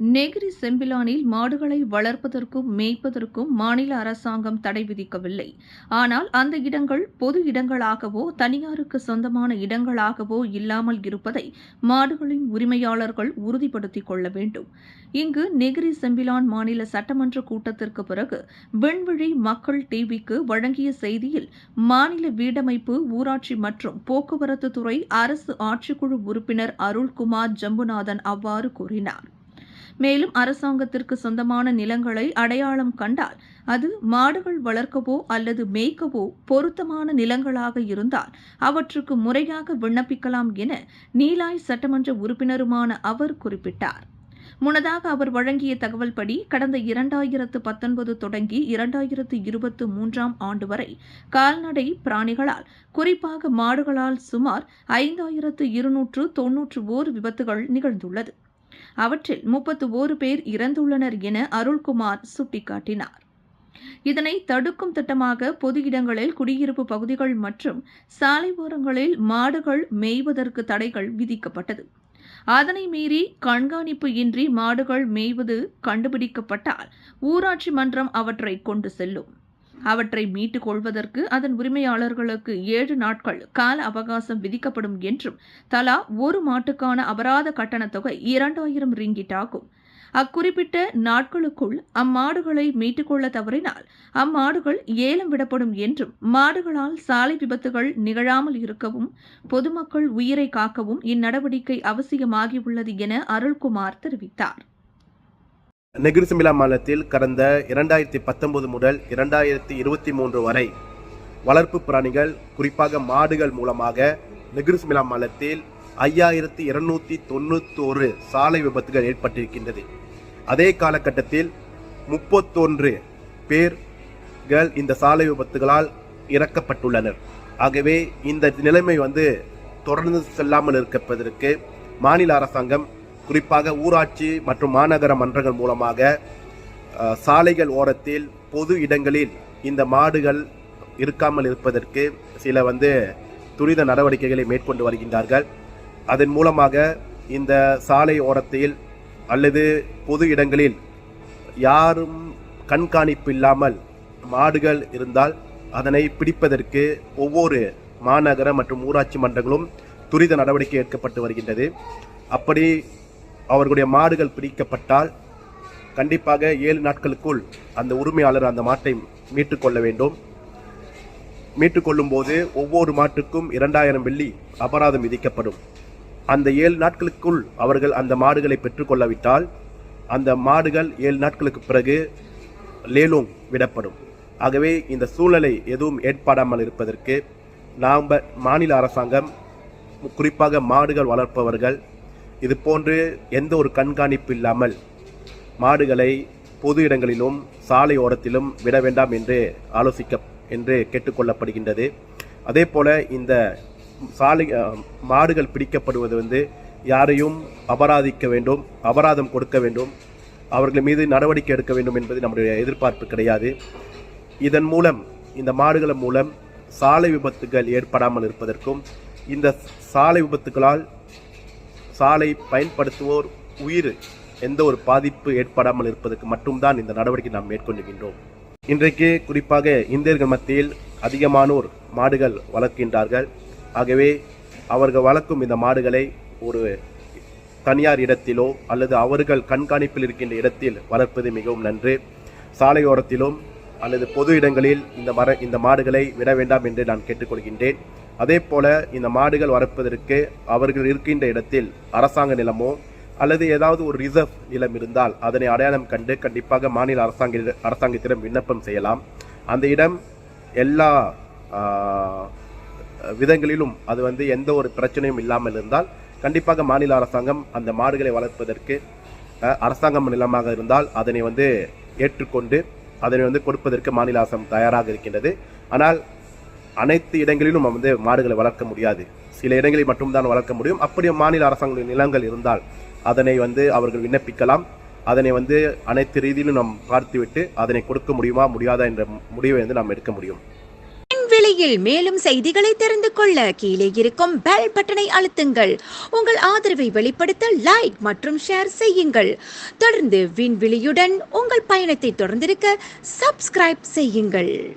Negeri செம்பிலானில் மாடுகளை வளர்ப்பதற்கும் மேய்ப்பதற்கும் மாநில அரசாங்கம் தடை விதிக்கவில்லை. ஆனால் அந்த இடங்கள் பொது இடங்களாகவோ தனியாருக்கு சொந்தமான இடங்களாகவோ இல்லாமல் இருப்பதை மாடுகளின் உரிமையாளர்கள் உறுதிப்படுத்திக் கொள்ள வேண்டும். இங்கு நெகிரி செம்பிலான் மாநில சட்டமன்ற கூட்டத்திற்கு பிறகு விண்வெளி மக்கள் டிவிக்கு வழங்கிய செய்தியில் மாநில வீடமைப்பு ஊராட்சி மற்றும் போக்குவரத்து துறை அரசு ஆட்சிக்குழு உறுப்பினர் அருள்குமார் ஜம்புநாதன் அவ்வாறு கூறினார். மேலும் அரசாங்கத்திற்கு சொந்தமான நிலங்களை அடையாளம் கண்டால் அது மாடுகள் வளர்க்கவோ அல்லது மேய்க்கவோ பொருத்தமான நிலங்களாக இருந்தால் அவற்றுக்கு முறையாக விண்ணப்பிக்கலாம் என நீலாய் சட்டமன்ற உறுப்பினருமான அவர் குறிப்பிட்டார். முன்னதாக அவர் வழங்கிய தகவல்படி கடந்த இரண்டாயிரத்து பத்தொன்பது தொடங்கி இரண்டாயிரத்து இருபத்து மூன்றாம் ஆண்டு வரை கால்நடை பிராணிகளால் குறிப்பாக மாடுகளால் சுமார் ஐந்தாயிரத்து இருநூற்று தொன்னூற்று ஓர் விபத்துகள் நிகழ்ந்துள்ளது. அவற்றில் முப்பத்து ஓரு பேர் இறந்துள்ளனர் என அருள்குமார் சுட்டிக்காட்டினார். இதனை தடுக்கும் திட்டமாக பொது இடங்களில் குடியிருப்பு பகுதிகள் மற்றும் சாலை ஓரங்களில் மாடுகள் மேய்வதற்கு தடைகள் விதிக்கப்பட்டது. அதனை மீறி கண்காணிப்பு இன்றி மாடுகள் மேய்வது கண்டுபிடிக்கப்பட்டால் ஊராட்சி மன்றம் அவற்றை கொண்டு செல்லும். அவற்றை மீட்டுக் கொள்வதற்கு அதன் உரிமையாளர்களுக்கு ஏழு நாட்கள் கால அவகாசம் விதிக்கப்படும் என்றும் தலா ஒரு மாட்டுக்கான அபராத கட்டணத் தொகை இரண்டாயிரம் ரிங்கிட் ஆகும். அக்குறிப்பிட்ட நாட்களுக்குள் அம்மாடுகளை மீட்டுக்கொள்ள தவறினால் அம்மாடுகள் ஏலம் விடப்படும் என்றும் மாடுகளால் சாலை விபத்துகள் நிகழாமல் இருக்கவும் பொதுமக்கள் உயிரை காக்கவும் இந்நடவடிக்கை அவசியமாகியுள்ளது என அருள்குமார் தெரிவித்தார். நெகிரிசிமிலா மாநிலத்தில் கடந்த இரண்டாயிரத்தி பத்தொன்பது முதல் இரண்டாயிரத்தி இருபத்தி மூன்று வரை வளர்ப்பு பிராணிகள் குறிப்பாக மாடுகள் மூலமாக நெகிரிசிமிலா மாநிலத்தில் ஐயாயிரத்தி இருநூத்தி தொண்ணூத்தோரு சாலை விபத்துகள் ஏற்பட்டிருக்கின்றது. அதே காலகட்டத்தில் முப்பத்தொன்று பேர்கள் இந்த சாலை விபத்துகளால் இறக்கப்பட்டுள்ளனர். ஆகவே இந்த நிலைமை வந்து தொடர்ந்து செல்லாமல் இருப்பதற்கு மாநில அரசாங்கம் குறிப்பாக ஊராட்சி மற்றும் மாநகர மன்றங்கள் மூலமாக சாலைகள் ஓரத்தில் பொது இடங்களில் இந்த மாடுகள் இருக்காமல் இருப்பதற்கு சில வந்து துரித நடவடிக்கைகளை மேற்கொண்டு வருகின்றார்கள். அதன் மூலமாக இந்த சாலை ஓரத்தில் அல்லது பொது இடங்களில் யாரும் கண்காணிப்பு இல்லாமல் மாடுகள் இருந்தால் அதனை பிடிப்பதற்கு ஒவ்வொரு மாநகர மற்றும் ஊராட்சி மன்றங்களும் துரித நடவடிக்கை எடுக்கப்பட்டு வருகின்றது. அப்படி அவர்களுடைய மாடுகள் பிடிக்கப்பட்டால் கண்டிப்பாக ஏழு நாட்களுக்குள் அந்த உரிமையாளர் அந்த மாட்டை மீட்டுக்கொள்ள வேண்டும். மீட்டுக்கொள்ளும் போது ஒவ்வொரு மாட்டுக்கும் இரண்டாயிரம் வெள்ளி அபராதம் விதிக்கப்படும். அந்த ஏழு நாட்களுக்குள் அவர்கள் அந்த மாடுகளை பெற்றுக்கொள்ளவிட்டால் அந்த மாடுகள் ஏழு நாட்களுக்கு பிறகு லேலோங் விடப்படும். ஆகவே இந்த சூழ்நிலை எதுவும் ஏற்படாமல் இருப்பதற்கு நாம் மாநில அரசாங்கம் குறிப்பாக மாடுகள் வளர்ப்பவர்கள் இது போன்று எந்த ஒரு கண்காணிப்பு இல்லாமல் மாடுகளை பொது இடங்களிலும் சாலை ஓரத்திலும் விட வேண்டாம் என்று ஆலோசிக்க என்று கேட்டுக்கொள்ளப்படுகின்றது அதே போல் இந்த சாலை மாடுகள் பிடிக்கப்படுவது வந்து யாரையும் அபராதிக்க வேண்டும் அபராதம் கொடுக்க வேண்டும் அவர்கள் மீது நடவடிக்கை எடுக்க வேண்டும் என்பது நம்முடைய எதிர்பார்ப்பு கிடையாது. இதன் மூலம் இந்த மாடுகள் மூலம் சாலை விபத்துகள் ஏற்படாமல் இருப்பதற்கும் இந்த சாலை விபத்துகளால் சாலை பயன்படுத்துவோர் உயிர் எந்த ஒரு பாதிப்பு ஏற்படாமல் இருப்பதற்கு மட்டும்தான் இந்த நடவடிக்கை நாம் மேற்கொள்கின்றோம். இன்றைக்கு குறிப்பாக இந்தியர்கள் மத்தியில் அதிகமானோர் மாடுகள் வளர்க்கின்றார்கள். ஆகவே அவர்கள் வளர்க்கும் இந்த மாடுகளை ஒரு தனியார் இடத்திலோ அல்லது அவர்கள் கண்காணிப்பில் இருக்கின்ற இடத்தில் வளர்ப்பது மிகவும் நன்று. சாலையோரத்திலும் அல்லது பொது இடங்களில் இந்த மர இந்த மாடுகளை விட வேண்டாம் என்று நான் கேட்டுக்கொள்கின்றேன். அதே போல இந்த மாடுகள் வளர்ப்பதற்கு அவர்கள் இருக்கின்ற இடத்தில் அரசாங்க நிலமோ அல்லது ஏதாவது ஒரு ரிசர்வ் நிலம் இருந்தால் அதனை அடையாளம் கண்டு கண்டிப்பாக மாநில அரசாங்க அரசாங்கத்திடம் விண்ணப்பம் செய்யலாம். அந்த இடம் எல்லா விதங்களிலும் அது வந்து எந்த ஒரு பிரச்சனையும் இல்லாமல் இருந்தால் கண்டிப்பாக மாநில அரசாங்கம் அந்த மாடுகளை வளர்ப்பதற்கு அரசாங்கம் நிலமாக இருந்தால் அதனை வந்து ஏற்றுக்கொண்டு அதனை வந்து கொடுப்பதற்கு மாநில அரசாங்கம் தயாராக இருக்கின்றது. ஆனால் அனைத்து இடங்களிலும் நம்ம வந்து மாடுகளை வளர்க்க முடியாது. சில இடங்களில் மட்டும்தான் வளர்க்க முடியும். அப்படி மாநில அரசாங்க நிலங்கள் இருந்தால் அதனை வந்து அவர்கள் விண்ணப்பிக்கலாம். அதனை வந்து அனைத்து ரீதியிலும் நாம் பார்த்துவிட்டு அதனை கொடுக்க முடியுமா முடியாதா என்ற முடிவை வந்து நாம் எடுக்க முடியும். விண்வெளி மேலும் செய்திகளை தெரிந்து கொள்ள கீழே இருக்கும் பெல் பட்டனை அழுத்துங்கள். உங்கள் ஆதரவை வெளிப்படுத்த லைக் மற்றும் ஷேர் செய்யுங்கள். தொடர்ந்து விண்வெளியுடன் உங்கள் பயணத்தை தொடர்ந்திருக்க சப்ஸ்கிரைப் செய்யுங்கள்.